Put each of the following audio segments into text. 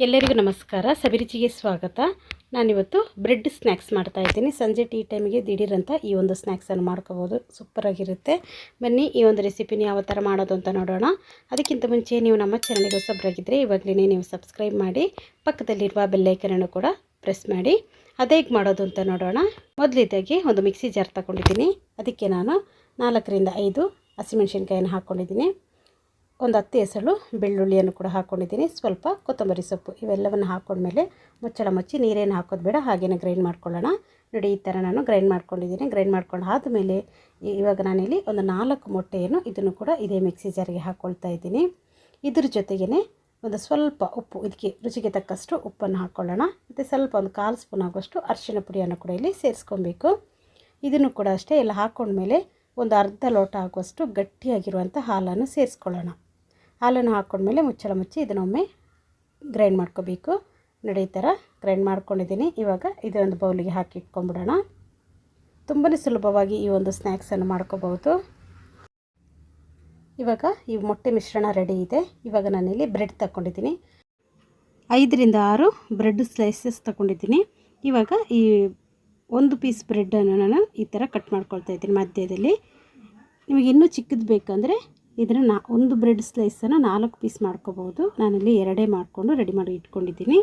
ಎಲ್ಲರಿಗೂ ನಮಸ್ಕಾರ. ಸಬಿರುಚಿಗೆ ಸ್ವಾಗತ. ನಾನಿವತ್ತು ಬ್ರೆಡ್ ಸ್ನ್ಯಾಕ್ಸ್ ಮಾಡ್ತಾ ಇದ್ದೀನಿ. ಸಂಜೆ ಟೀ ಟೈಮಿಗೆ ದಿಢೀರಂತ ಈ ಒಂದು ಸ್ನ್ಯಾಕ್ಸನ್ನು ಮಾಡ್ಕೋಬೋದು. ಸೂಪರಾಗಿರುತ್ತೆ ಬನ್ನಿ, ಈ ಒಂದು ರೆಸಿಪಿನ ಯಾವ ಥರ ಮಾಡೋದು ಅಂತ ನೋಡೋಣ. ಅದಕ್ಕಿಂತ ಮುಂಚೆ ನೀವು ನಮ್ಮ ಚಾನಲ್ಗೆ ಹೊಸಬ್ರಾಗಿದ್ದರೆ ಇವಾಗಲೇ ನೀವು ಸಬ್ಸ್ಕ್ರೈಬ್ ಮಾಡಿ, ಪಕ್ಕದಲ್ಲಿರುವ ಬೆಲ್ಲೈಕನನ್ನು ಕೂಡ ಪ್ರೆಸ್ ಮಾಡಿ. ಅದೇ ಹೇಗೆ ಮಾಡೋದು ಅಂತ ನೋಡೋಣ. ಮೊದಲಿದ್ದಾಗಿ ಒಂದು ಮಿಕ್ಸಿ ಜಾರ್ ತಗೊಂಡಿದ್ದೀನಿ. ಅದಕ್ಕೆ ನಾನು ನಾಲ್ಕರಿಂದ ಐದು ಹಸಿಮೆಣ್ಸಿನ್ಕಾಯನ್ನು ಹಾಕ್ಕೊಂಡಿದ್ದೀನಿ ಒಂದು ಹತ್ತು ಎಸಳು ಬೆಳ್ಳುಳ್ಳಿಯನ್ನು ಕೂಡ ಹಾಕ್ಕೊಂಡಿದ್ದೀನಿ ಸ್ವಲ್ಪ ಕೊತ್ತಂಬರಿ ಸೊಪ್ಪು ಇವೆಲ್ಲವನ್ನು ಹಾಕ್ಕೊಂಡ್ಮೇಲೆ ಮುಚ್ಚಳ ಮುಚ್ಚಿ ನೀರೇನು ಹಾಕೋದು ಬೇಡ, ಹಾಗೇನೆ ಗ್ರೈಂಡ್ ಮಾಡ್ಕೊಳ್ಳೋಣ. ನೋಡಿ, ಈ ಥರ ನಾನು ಗ್ರೈಂಡ್ ಮಾಡ್ಕೊಂಡಿದ್ದೀನಿ. ಗ್ರೈಂಡ್ ಮಾಡ್ಕೊಂಡು ಆದಮೇಲೆ ಇವಾಗ ನಾನಿಲ್ಲಿ ಒಂದು ನಾಲ್ಕು ಮೊಟ್ಟೆಯನ್ನು ಇದನ್ನು ಕೂಡ ಇದೇ ಮಿಕ್ಸಿ ಜಾರಿಗೆ ಹಾಕ್ಕೊಳ್ತಾ ಇದ್ದೀನಿ. ಇದ್ರ ಜೊತೆಗೇ ಒಂದು ಸ್ವಲ್ಪ ಉಪ್ಪು, ಇದಕ್ಕೆ ರುಚಿಗೆ ತಕ್ಕಷ್ಟು ಉಪ್ಪನ್ನು ಹಾಕ್ಕೊಳ್ಳೋಣ ಮತ್ತು ಸ್ವಲ್ಪ ಒಂದು ಕಾಲು ಸ್ಪೂನ್ ಆಗುವಷ್ಟು ಅರಿಶಿಣ ಪುಡಿಯನ್ನು ಕೂಡ ಇಲ್ಲಿ ಸೇರಿಸ್ಕೊಬೇಕು. ಇದನ್ನು ಕೂಡ ಅಷ್ಟೇ ಎಲ್ಲ ಹಾಕ್ಕೊಂಡ್ಮೇಲೆ ಒಂದು ಅರ್ಧ ಲೋಟ ಆಗುವಷ್ಟು ಗಟ್ಟಿಯಾಗಿರುವಂಥ ಹಾಲನ್ನು ಸೇರಿಸ್ಕೊಳ್ಳೋಣ. ಹಾಲನ್ನು ಹಾಕ್ಕೊಂಡ್ಮೇಲೆ ಮುಚ್ಚಳ ಮುಚ್ಚಿ ಇದನ್ನೊಮ್ಮೆ ಗ್ರೈಂಡ್ ಮಾಡ್ಕೋಬೇಕು. ನೋಡಿ ಥರ ಗ್ರೈಂಡ್ ಮಾಡ್ಕೊಂಡಿದ್ದೀನಿ. ಇವಾಗ ಇದೊಂದು ಬೌಲಿಗೆ ಹಾಕಿ ಇಟ್ಕೊಂಡ್ಬಿಡೋಣ. ತುಂಬಾ ಸುಲಭವಾಗಿ ಈ ಒಂದು ಸ್ನ್ಯಾಕ್ಸನ್ನು ಮಾಡ್ಕೋಬಹುದು. ಇವಾಗ ಈ ಮೊಟ್ಟೆ ಮಿಶ್ರಣ ರೆಡಿ ಇದೆ. ಇವಾಗ ನಾನಿಲ್ಲಿ ಬ್ರೆಡ್ ತಗೊಂಡಿದ್ದೀನಿ ಐದರಿಂದ ಆರು ಬ್ರೆಡ್ ಸ್ಲೈಸಸ್ ತಗೊಂಡಿದ್ದೀನಿ ಇವಾಗ ಈ ಒಂದು ಪೀಸ್ ಬ್ರೆಡ್ಡನ್ನು ನಾನು ಈ ಥರ ಕಟ್ ಮಾಡ್ಕೊಳ್ತಾ ಇದ್ದೀನಿ ಮಧ್ಯದಲ್ಲಿ. ನಿಮಗೆ ಇನ್ನೂ ಚಿಕ್ಕದು ಬೇಕಂದರೆ ಇದನ್ನು ನಾ ಒಂದು ಬ್ರೆಡ್ ಸ್ಲೈಸನ್ನು ನಾಲ್ಕು ಪೀಸ್ ಮಾಡ್ಕೋಬೋದು ನಾನಿಲ್ಲಿ ಎರಡೇ ಮಾಡಿಕೊಂಡು ರೆಡಿ ಮಾಡಿ ಇಟ್ಕೊಂಡಿದ್ದೀನಿ.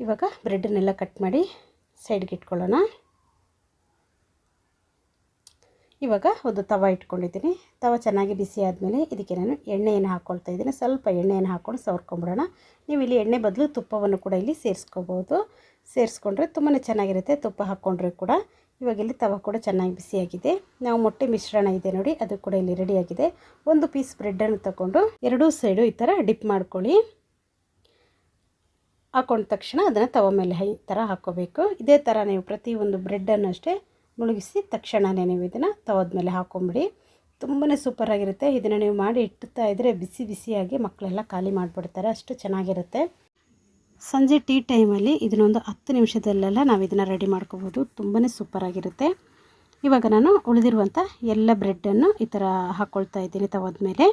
ಇವಾಗ ಬ್ರೆಡ್ಡನ್ನೆಲ್ಲ ಕಟ್ ಮಾಡಿ ಸೈಡ್ಗೆ ಇಟ್ಕೊಳ್ಳೋಣ. ಇವಾಗ ಒಂದು ತವ ಇಟ್ಕೊಂಡಿದ್ದೀನಿ. ತವ ಚೆನ್ನಾಗಿ ಬಿಸಿ ಆದಮೇಲೆ ಇದಕ್ಕೆ ನಾನು ಎಣ್ಣೆಯನ್ನು ಹಾಕ್ಕೊಳ್ತಾ ಇದ್ದೀನಿ. ಸ್ವಲ್ಪ ಎಣ್ಣೆಯನ್ನು ಹಾಕ್ಕೊಂಡು ಸವರ್ಕೊಂಬಿಡೋಣ. ನೀವು ಇಲ್ಲಿ ಎಣ್ಣೆ ಬದಲು ತುಪ್ಪವನ್ನು ಕೂಡ ಇಲ್ಲಿ ಸೇರಿಸ್ಕೋಬೋದು ಸೇರಿಸ್ಕೊಂಡ್ರೆ ತುಂಬಾ ಚೆನ್ನಾಗಿರುತ್ತೆ, ತುಪ್ಪ ಹಾಕ್ಕೊಂಡ್ರೆ ಕೂಡ. ಇವಾಗ ಇಲ್ಲಿ ತವ ಕೂಡ ಚೆನ್ನಾಗಿ ಬಿಸಿಯಾಗಿದೆ. ನಾವು ಮೊಟ್ಟೆ ಮಿಶ್ರಣ ಇದೆ ನೋಡಿ, ಅದು ಕೂಡ ಇಲ್ಲಿ ರೆಡಿಯಾಗಿದೆ. ಒಂದು ಪೀಸ್ ಬ್ರೆಡ್ಡನ್ನು ತಗೊಂಡು ಎರಡೂ ಸೈಡು ಈ ಥರ ಡಿಪ್ ಮಾಡ್ಕೊಳ್ಳಿ. ಹಾಕೊಂಡ ತಕ್ಷಣ ಅದನ್ನು ತವ ಮೇಲೆ ಈ ಥರ ಹಾಕ್ಕೋಬೇಕು ಇದೇ ಥರ ನೀವು ಪ್ರತಿಯೊಂದು ಬ್ರೆಡ್ಡನ್ನು ಅಷ್ಟೇ ಮುಳುಗಿಸಿ ತಕ್ಷಣವೇ ನೀವು ಇದನ್ನು ತವದ ಮೇಲೆ ಹಾಕ್ಕೊಂಬಿಡಿ ತುಂಬಾ ಸೂಪರಾಗಿರುತ್ತೆ ಇದನ್ನು ನೀವು ಮಾಡಿ ಇಟ್ಟುತ್ತಾ ಇದ್ದರೆ ಬಿಸಿ ಬಿಸಿಯಾಗಿ ಮಕ್ಕಳೆಲ್ಲ ಖಾಲಿ ಮಾಡಿಬಿಡ್ತಾರೆ. ಅಷ್ಟು ಚೆನ್ನಾಗಿರುತ್ತೆ. ಸಂಜೆ ಟೀ ಟೈಮಲ್ಲಿ ಇದನ್ನೊಂದು ಹತ್ತು ನಿಮಿಷದಲ್ಲೆಲ್ಲ ನಾವು ಇದನ್ನು ರೆಡಿ ಮಾಡ್ಕೋಬೋದು. ತುಂಬಾ ಸೂಪರಾಗಿರುತ್ತೆ ಇವಾಗ ನಾನು ಉಳಿದಿರುವಂಥ ಎಲ್ಲ ಬ್ರೆಡ್ಡನ್ನು ಈ ಥರ ಹಾಕ್ಕೊಳ್ತಾ ಇದ್ದೀನಿ ತವದ ಮೇಲೆ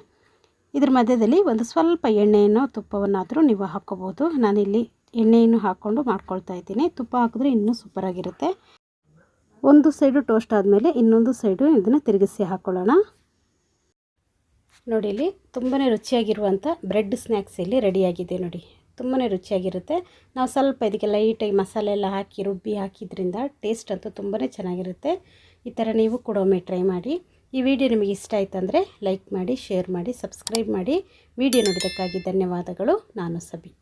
ಇದ್ರ ಮಧ್ಯದಲ್ಲಿ ಒಂದು ಸ್ವಲ್ಪ ಎಣ್ಣೆಯನ್ನು ತುಪ್ಪವನ್ನಾದರೂ ನೀವು ಹಾಕ್ಕೋಬೋದು. ನಾನಿಲ್ಲಿ ಎಣ್ಣೆಯನ್ನು ಹಾಕ್ಕೊಂಡು ಮಾಡ್ಕೊಳ್ತಾ ಇದ್ದೀನಿ. ತುಪ್ಪ ಹಾಕಿದ್ರೆ ಇನ್ನೂ ಸೂಪರಾಗಿರುತ್ತೆ ಒಂದು ಸೈಡು ಟೋಸ್ಟ್ ಆದಮೇಲೆ ಇನ್ನೊಂದು ಸೈಡು ಇದನ್ನು ತಿರುಗಿಸಿ ಹಾಕ್ಕೊಳ್ಳೋಣ ನೋಡಿ, ಇಲ್ಲಿ ತುಂಬಾ ರುಚಿಯಾಗಿರುವಂಥ ಬ್ರೆಡ್ ಸ್ನ್ಯಾಕ್ಸ್ ಇಲ್ಲಿ ರೆಡಿಯಾಗಿದೆ ನೋಡಿ. ತುಂಬಾ ರುಚಿಯಾಗಿರುತ್ತೆ. ನಾವು ಸ್ವಲ್ಪ ಇದಕ್ಕೆ ಲೈಟಾಗಿ ಮಸಾಲೆ ಎಲ್ಲ ಹಾಕಿ, ರುಬ್ಬಿ ಹಾಕಿದ್ರಿಂದ ಟೇಸ್ಟ್ ಅಂತೂ ತುಂಬಾ ಚೆನ್ನಾಗಿರುತ್ತೆ. ಈ ಥರ ನೀವು ಕೂಡ ಒಮ್ಮೆ ಟ್ರೈ ಮಾಡಿ. ಈ ವಿಡಿಯೋ ನಿಮಗೆ ಇಷ್ಟ ಆಯ್ತಂದರೆ ಲೈಕ್ ಮಾಡಿ ಶೇರ್ ಮಾಡಿ ಸಬ್ಸ್ಕ್ರೈಬ್ ಮಾಡಿ. ವಿಡಿಯೋ ನೋಡೋದಕ್ಕಾಗಿ ಧನ್ಯವಾದಗಳು. ನಾನು ಸಬಿ